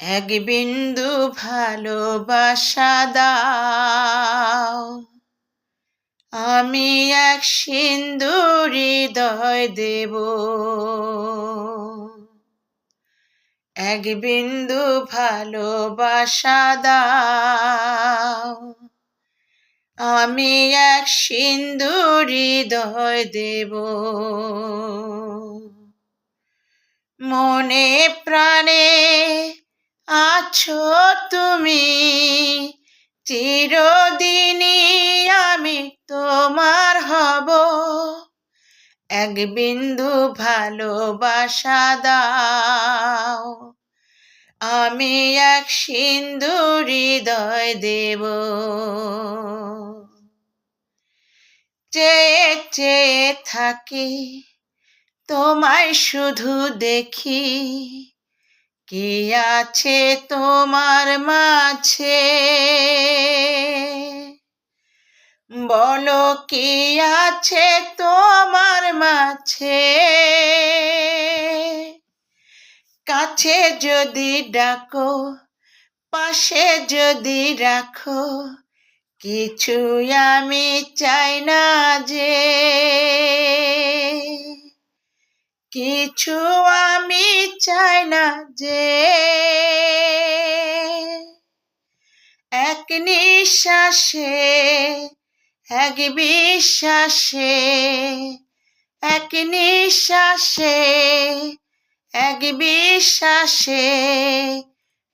এক বিন্দু ভালোবাসা দাও। আমি এক সিন্ধু হৃদয় দেব। এক বিন্দু ভালোবাসা দাও। আমি এক সিন্ধু হৃদয় দেব। মনে প্রাণে চিরদিনই আমি তোমার হব। এক বিন্দু ভালোবাসা দাও। আমি এক সিন্ধু হৃদয় দেব। চেয়ে চেয়ে থাকি, তোমায় শুধু দেখি। কি আছে তোমার মাঝে? বলো কি আছে তোমার মাঝে? কাছে যদি ডাকো, পাশে যদি রাখো কিছু আমি চাই না যে কিছু আমি চাই না যে এক নিঃশ্বাসে, এক বিশ্বাসে, এক নিঃশ্বাসে, এক বিশ্বাসে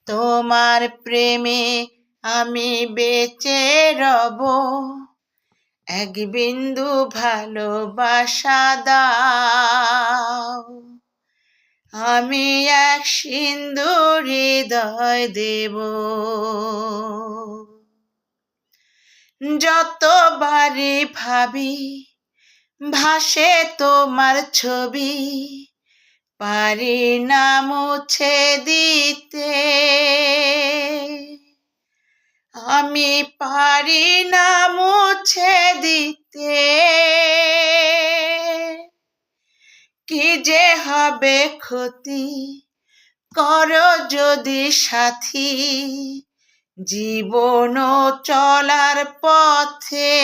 তোমার প্রেমে আমি বেঁচে রব। এক বিন্দু ভালোবাসা দাও। আমি এক সিন্ধু হৃদয় দেব। যতবারই ভাবি, ভাসে তোমার ছবি, পারি না মুছে দিতে। আমি পারি না মুছে দিতে। কি যে হবে ক্ষতি করো যদি সাথী। জীবন চলার পথে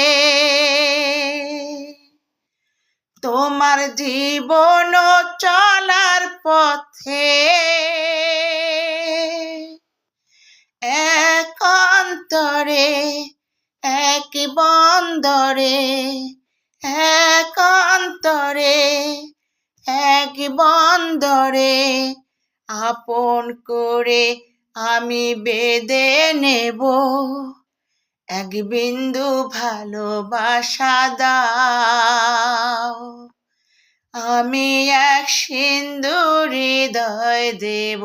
তোমার জীবন চলার পথে বন্দরে এক অন্তরে, এক বন্দরে আপন করে আমি বেদে নেব। এক বিন্দু ভালোবাসা দাও। আমি এক সিন্ধু হৃদয় দেব।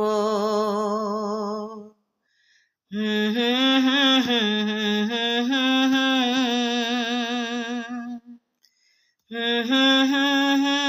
হুম হুম হুম হুম mm-hmm.